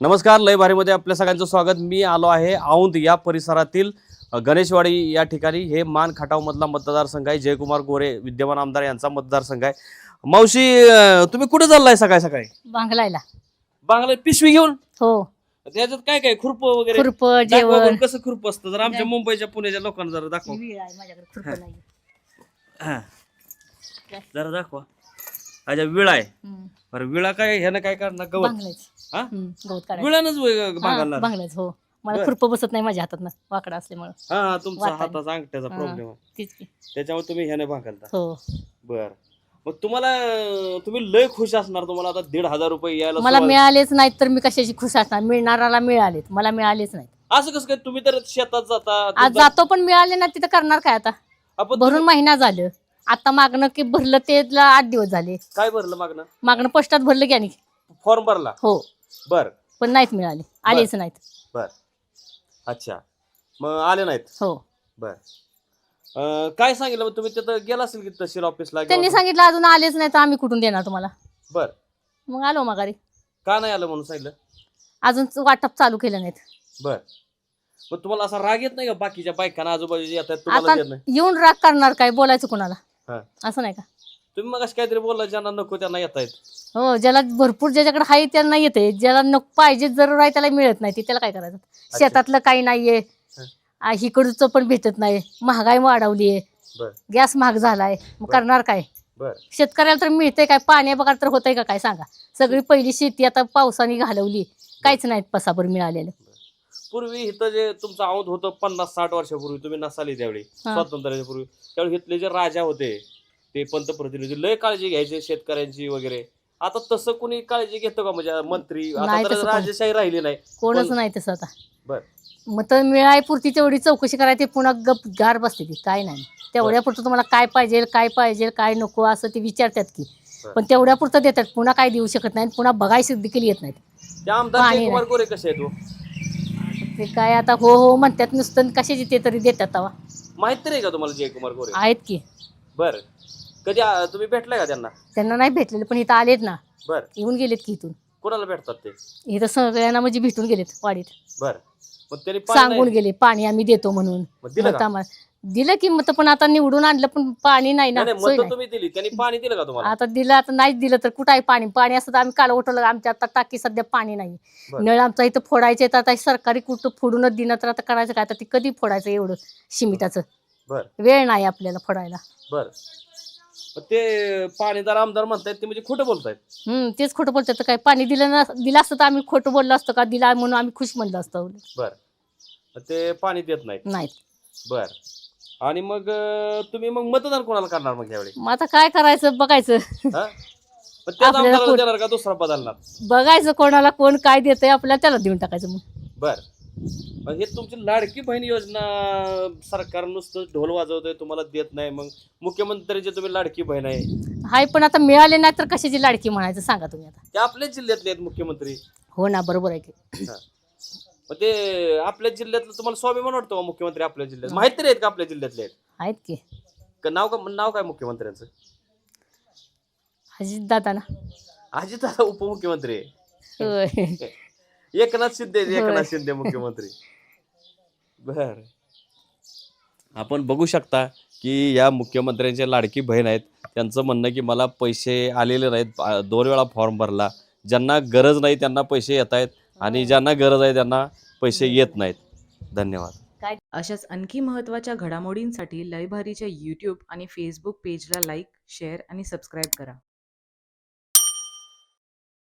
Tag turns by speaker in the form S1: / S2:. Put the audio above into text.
S1: नमस्कार लय भारीमध्ये आपल्या सगळ्यांचं स्वागत. मी आलो आहे औंध या परिसरातील गणेशवाडी या ठिकाणी. हे मान खटाव मधला मतदारसंघ आहे. जयकुमार गोरे विद्यमान आमदार यांचा मतदारसंघ आहे. मावशी अ, तुम्ही कुठे चाललाय सकाळी सकाळी?
S2: बांगलायला.
S1: बांगला पिशवी घेऊन?
S2: हो.
S1: त्याच्यात काय काय? खुरप वगैरे?
S2: खुरप
S1: दाखवा
S2: जेवण.
S1: कसं खुरप असतं? जर आमच्या मुंबईच्या पुण्याच्या लोकांना जरा दाखवा.
S2: विहीर आहे माझ्याकडे खुरपं नाही
S1: हा. जरा दाखवा. अच्छा विळा आहे.
S2: हम्म.
S1: बरं विळा काय? ह्यानं काय करणार? गवत. हा? विळानच
S2: हा, हो. मला
S1: बरं.
S2: खुरप बसत नाही माझ्या हातात वाकडा असल्यामुळे.
S1: हा हा तुमचा
S2: वाटाणे.
S1: हाताचा अंगठ्याचा
S2: हा.
S1: प्रॉब्लेम आहे
S2: तीच की.
S1: त्याच्यामुळे तुम्ही ह्याने भागलता
S2: हो.
S1: बर. मग तुम्हाला अं, तुम्ही लय खुश असणार. तुम्हाला आता दीड हजार रुपये यायला
S2: मला
S1: सुरुवात-
S2: मिळालेच नाहीत तर मी कशाची खुश असणार? मिळणाराला मिळालेत. मला मिळालेच नाहीत.
S1: असं कसं काय? तुम्ही तर शेतात जाता.
S2: आज
S1: तुमचा-
S2: जातो पण मिळाले नाही तिथं करणार काय आता?
S1: आपण
S2: भरून महिना झालं. आता मागणं की भरलं ते आठ दिवस झाले.
S1: काय भरलं मागणं?
S2: मागणं पोस्टात भरलं की आणि
S1: फॉर्म भरला?
S2: हो.
S1: बर.
S2: पण नाहीत मिळाले. आलेच नाहीत.
S1: बर. अच्छा. मग आले नाहीत?
S2: हो.
S1: बर. अं, काय सांगितलं मग तुम्ही? तिथं गेला असेल की तहसील ऑफिसला
S2: त्यांनी सांगितलं अजून आलेच नाही तर आम्ही कुठून देणार तुम्हाला?
S1: बर.
S2: मग आलो माघारी.
S1: का नाही आलं म्हणून सांगितलं?
S2: अजून वाटप चालू केलं नाहीत.
S1: बर. मग तुम्हाला असा राग येत नाही का? बाकीच्या बायकांना आजूबाजूच्या येतात तुम्हाला
S2: आता
S1: येत नाही?
S2: येऊन राग करणार काय? बोलायचं कोणाला?
S1: हा.
S2: असं नाही का?
S1: तुम्ही मग काहीतरी बोलला ज्यांना नको त्यांना येता येत.
S2: हो ज्याला भरपूर ज्याच्याकडे आहे त्यांना येते. ज्याला नको पाहिजे जरूर आहे त्याला मिळत नाही ते त्याला काय करायचं? शेतातलं काही नाहीये. आ, इकडचं पण भेटत नाही. महागाई वाढवली आहे
S1: बर.
S2: गॅस महाग झालाय. मग
S1: बर.
S2: करणार काय?
S1: बर.
S2: शेतकऱ्याला तर मिळतंय काय? पाण्या बघा तर होतंय का काय? सांगा. सगळी पहिली शेती आता पावसाने घालवली. काहीच नाही पसाभर मिळालेलं.
S1: पूर्वी इथं जे तुमचं औंध होतं पन्नास साठ वर्षापूर्वी तुम्ही नसाली त्यावेळी.
S2: हा.
S1: स्वातंत्र्याच्या पूर्वी. त्यावेळी इथले जे राजा होते ते पंतप्रतिनिधी लय काळजी घ्यायचे शेतकऱ्यांची वगैरे. आता तसं कोणी काळजी घेतं का? म्हणजे मंत्री आता
S2: नाही
S1: तर
S2: तसं कोणी.
S1: राजेशाही राहिली नाही.
S2: कोणच
S1: कोण-
S2: नाही तसं आता.
S1: बर.
S2: मग तर मिळाय पुरती तेवढी चौकशी करायची पुन्हा गप गार बसते ती. काय नाही. तेवढ्या पुरतं तुम्हाला काय पाहिजे काय पाहिजे काय नको असं ते विचारतात की.
S1: बर.
S2: पण तेवढ्या पुरतं देतात. पुन्हा काय देऊ शकत नाहीत पुन्हा बघायची देखील येत नाहीत.
S1: त्या आमदार
S2: पाणी
S1: जयकुमार गोरे कसे आहेत हो?
S2: ते काय आता हो हो म्हणतात नुसतं कशाची ते तरी देतात तवा.
S1: माहीत तरी आहे का तुम्हाला जयकुमार गोरे
S2: आहेत की.
S1: बर. कधी आ, तुम्ही भेटलाय का त्यांना?
S2: त्यांना नाही भेटलेले पण इथं आलेत ना.
S1: बर.
S2: येऊन गेलेत की इथून.
S1: कोणाला भेटतात ते?
S2: इथं सगळ्यांना म्हणजे भेटून गेलेत वाडीत.
S1: बर. मग त्यांनी पाणी
S2: सांगून
S1: नाही-
S2: गेले पाणी आम्ही देतो म्हणून.
S1: मग दिलं का?
S2: आम्हाला दिलं की मत पण आता निवडून आणलं पण पाणी नाही ना.
S1: नाही नाही,
S2: सोय
S1: मतं
S2: नाही.
S1: तुम्ही दिली. त्यांनी पाणी दिलं का तुम्हाला?
S2: आता दिलं आता नाहीच दिलं तर कुठं आहे पाणी? पाणी असतं तर आम्ही काल उठवलं आमच्या आता टाकी सध्या पाणी नाही.
S1: बरं.
S2: नळ आमचा इथं फोडायचे तर आता सरकारी कुठं फोडूनच दिलं तर आता करायचं काय? आता ती कधी फोडायचं एवढं शिमिटाचं?
S1: बर.
S2: वेळ नाही आपल्याला फोडायला.
S1: बर. मग ते पाणीदार आमदार म्हणतायत ते म्हणजे खोटं बोलतायत.
S2: हम्म तेच खोटं बोलतात तर काय पाणी दिलं ना दिलं असतं तर आम्ही खोटं बोललो असतो का? दिला म्हणून आम्ही खुश म्हणलो असतो.
S1: बर. ते पाणी देत नाहीत.
S2: नाही
S1: बर. आणि मग अं, तुम्ही मग मतदान कोणाला करणार मग यावेळी
S2: मग आता काय करायचं बघायचं.
S1: हा? मग त्याच
S2: आपल्याला
S1: आमदाराला
S2: कोण-
S1: देणार का दुसरा बदलणार?
S2: बघायचं कोणाला कोण काय देतंय आपल्याला त्याला देऊन टाकायचं मग.
S1: बर. हे तुमची लाडकी बहीण योजना सरकार नुसतं ढोल वाजवतंय तुम्हाला देत नाही. मग मुख्यमंत्र्यांची तुम्ही लाडकी बहीण आहे.
S2: हाय पण आता मिळाले नाही तर कशाची लाडकी म्हणायचं सांगा तुम्ही आता.
S1: ते आपल्याच जिल्ह्यातले आहेत मुख्यमंत्री.
S2: हो ना बरोबर आहे की.
S1: मग ते आपल्या जिल्ह्यातलं तुम्हाला स्वाभिमान वाटतो का मुख्यमंत्री आपल्या जिल्ह्यात? माहीत तरी आहेत का आपल्या जिल्ह्यातले आहेत?
S2: आहेत की.
S1: का नाव का नाव काय मुख्यमंत्र्यांचं?
S2: अजित दादा ना.
S1: अजित दादा उपमुख्यमंत्री. आहे एकनाथ शिंदे एकनाथ. शिंदे मुख्यमंत्री. बर. आपण बघू शकता की या मुख्यमंत्र्यांच्या लाडकी बहीण आहेत. त्यांचं म्हणणं की मला पैसे आलेले नाहीत आ- दोन वेळा फॉर्म भरला. ज्यांना गरज नाही त्यांना पैसे येत आहेत आणि ज्यांना गरज आहे त्यांना पैसे येत नाहीत. धन्यवाद.
S3: अशाच आणखी महत्त्वाच्या घडामोडींसाठी लयभारीच्या यूट्यूब आणि फेसबुक पेजला लाईक शेअर आणि सबस्क्राईब करा.